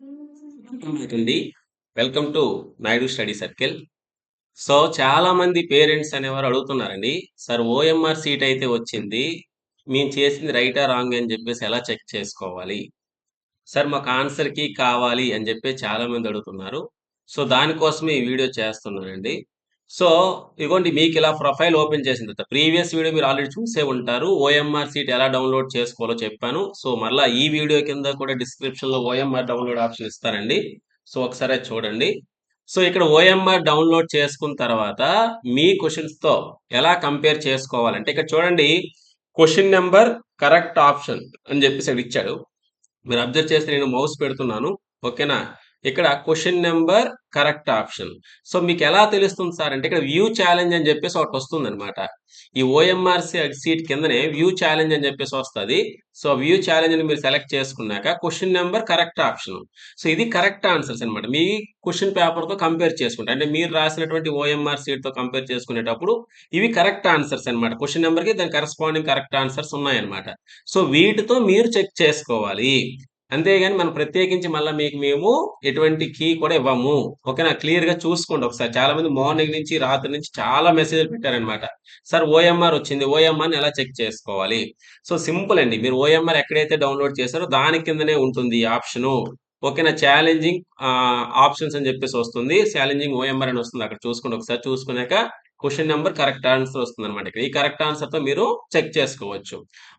అవుతుంది welcome to Naidu study circle so చాలా మంది పేరెంట్స్ అనేవారు అడుగుతున్నారండి సార్ ఓఎంఆర్ సీట్ అయితే వచ్చింది మేము చేసింది రైటా రాంగ్ అని చెప్పేసి ఎలా చెక్ చేసుకోవాలి? సార్ మాకు ఆన్సర్కి కావాలి అని చెప్పి చాలా మంది అడుగుతున్నారు. సో దానికోసమే ఈ వీడియో చేస్తున్నానండి. సో ఇగోండి మీకు ఇలా ప్రొఫైల్ ఓపెన్ చేసిన తర్వాత ప్రీవియస్ వీడియో మీరు ఆల్రెడీ చూసే ఉంటారు. ఓఎంఆర్ సీట్ ఎలా డౌన్లోడ్ చేసుకోవాలో చెప్పాను. సో మళ్ళీ ఈ వీడియో కింద కూడా డిస్క్రిప్షన్లో ఓఎంఆర్ డౌన్లోడ్ ఆప్షన్ ఇస్తారండి సో ఒకసారి చూడండి. సో ఇక్కడ ఓఎంఆర్ డౌన్లోడ్ చేసుకున్న తర్వాత మీ క్వశ్చన్స్తో ఎలా కంపేర్ చేసుకోవాలంటే ఇక్కడ చూడండి క్వశ్చన్ నెంబర్ కరెక్ట్ ఆప్షన్ అని చెప్పేసి ఇచ్చాడు. మీరు అబ్జర్వ్ చేస్తే నేను మౌస్ పెడుతున్నాను. ఓకేనా? ఇక్కడ question number correct option so మీకు ఎలా తెలుస్తుంది సార్? అంటే ఇక్కడ వ్యూ ఛాలెంజ్ అని చెప్పేసి ఒకటి వస్తుంది అనమాట ఈ ఓఎంఆర్సీ సీట్ కిందనే వ్యూ ఛాలెంజ్ అని చెప్పేసి వస్తుంది. సో వ్యూ ఛాలెంజ్ మీరు సెలెక్ట్ చేసుకున్నాక question number correct option so ఇది కరెక్ట్ ఆన్సర్స్ అనమాట మీ క్వశ్చన్ పేపర్తో కంపేర్ చేసుకుంటే అంటే మీరు రాసినటువంటి ఓఎంఆర్ సీట్తో కంపేర్ చేసుకునేటప్పుడు ఇవి కరెక్ట్ ఆన్సర్స్ అనమాట క్వశ్చన్ నెంబర్కి దాని కరెస్పాండింగ్ కరెక్ట్ ఆన్సర్స్ ఉన్నాయన్నమాట. సో వీటితో మీరు చెక్ చేసుకోవాలి. అంతేగాని మనం ప్రత్యేకించి మళ్ళీ మీకు మేము ఎటువంటి కీ కూడా ఇవ్వము. ఓకేనా? క్లియర్గా చూసుకోండి ఒకసారి. చాలా మంది మార్నింగ్ నుంచి రాత్రి నుంచి చాలా మెసేజ్లు పెట్టారనమాట సార్ ఓఎంఆర్ వచ్చింది. ఓఎంఆర్ ఎలా చెక్ చేసుకోవాలి? సో సింపుల్ అండి. మీరు ఓఎంఆర్ ఎక్కడైతే డౌన్లోడ్ చేశారో దాని కిందనే ఉంటుంది ఈ ఆప్షను. ఓకేనా? ఛాలెంజింగ్ ఆప్షన్స్ అని చెప్పేసి వస్తుంది. ఛాలెంజింగ్ ఓఎంఆర్ అని వస్తుంది. అక్కడ చూసుకోండి. ఒకసారి చూసుకున్నాక క్వశ్చన్ నెంబర్ కరెక్ట్ ఆన్సర్ వస్తుంది అనమాట ఇక్కడ. ఈ కరెక్ట్ ఆన్సర్తో మీరు చెక్ చేసుకోవచ్చు.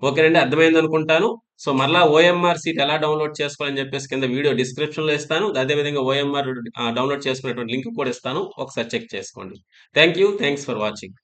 ఓకేనండి అర్థమైంది అనుకుంటాను. సో మరలా ఓఎంఆర్ సీట్ ఎలా డౌన్లోడ్ చేసుకోవాలని చెప్పేసి కింద వీడియో డిస్క్రిప్షన్లో ఇస్తాను. అదేవిధంగా ఓఎంఆర్ డౌన్లోడ్ చేసుకునేటువంటి లింక్ కూడా ఇస్తాను. ఒకసారి చెక్ చేసుకోండి. Thank you thanks for watching